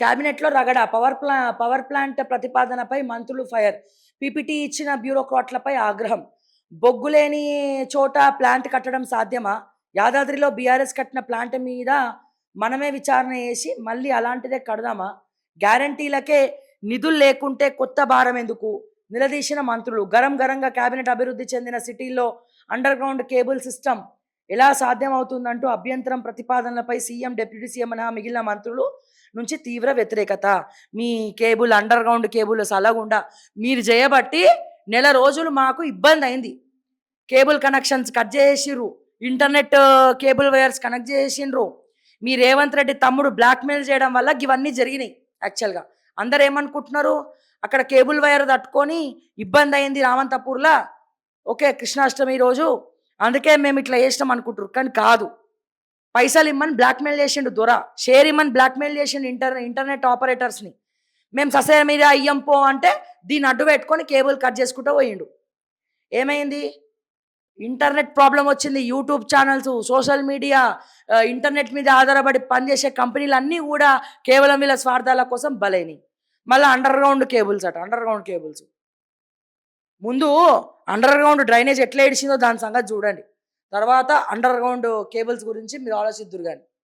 కేబినెట్లో రగడ. పవర్ ప్లా power plant ప్రతిపాదనపై మంత్రులు ఫైర్ పీపీటీ ఇచ్చిన బ్యూరోక్రాట్లపై ఆగ్రహం. బొగ్గులేని చోట ప్లాంట్ కట్టడం సాధ్యమా? యాదాద్రిలో బీఆర్ఎస్ కట్టిన ప్లాంట్ మీద మనమే విచారణ చేసి మళ్ళీ అలాంటిదే కడదామా? గ్యారంటీలకే నిధులు లేకుంటే కొత్త భారం ఎందుకు? నిలదీసిన మంత్రులు. గరం గరంగా కేబినెట్ అభివృద్ధి చెందిన సిటీల్లో అండర్ గ్రౌండ్ కేబుల్ సిస్టమ్ ఎలా సాధ్యమవుతుందంటూ అభ్యంతరం ప్రతిపాదనలపై సీఎం డిప్యూటీ సీఎం మినహా మిగిలిన మంత్రులు నుంచి తీవ్ర వ్యతిరేకత. మీ కేబుల్ అండర్ గ్రౌండ్ కేబుల్ సలగుండా. మీరు చేయబట్టి నెల రోజులు మాకు ఇబ్బంది అయింది. కేబుల్ కనెక్షన్స్ కట్ చేసిర్రు. ఇంటర్నెట్ కేబుల్ వైర్స్ కనెక్ట్ చేసిండ్రు మీ రేవంత్ రెడ్డి తమ్ముడు బ్లాక్మెయిల్ చేయడం వల్ల ఇవన్నీ జరిగినాయి యాక్చువల్గా. అందరు ఏమనుకుంటున్నారు? అక్కడ కేబుల్ వైర్ తట్టుకొని ఇబ్బంది అయింది రామంతపూర్లా. ఓకే కృష్ణాష్టమి రోజు అందుకే మేము ఇట్లా చేసినాం అనుకుంటారు కానీ కాదు. పైసలు ఇమ్మని బ్లాక్మెయిల్ చేసిండు దొర. షేర్ ఇమ్మని బ్లాక్మెయిల్ చేసిండు ఇంటర్ ఇంటర్నెట్ ఆపరేటర్స్ని. మేము ససేర మీద అయ్యం పో అంటే దీన్ని అడ్డు పెట్టుకొని కేబుల్ కట్ చేసుకుంటూ పోయిండు. ఏమైంది? ఇంటర్నెట్ ప్రాబ్లం వచ్చింది. YouTube channels social media internet మీద ఆధారపడి పనిచేసే కంపెనీలు అన్నీ కూడా కేవలం వీళ్ళ స్వార్థాల కోసం బలైనవి మళ్ళీ అండర్ గ్రౌండ్ కేబుల్స్ అట అండర్ గ్రౌండ్ కేబుల్స్. ముందు అండర్ గ్రౌండ్ డ్రైనేజ్ ఎట్లా ఏడిచిందో దాని సంగతి చూడండి. తర్వాత అండర్ గ్రౌండ్ కేబుల్స్ గురించి మీరు ఆలోచిద్దురు కానీ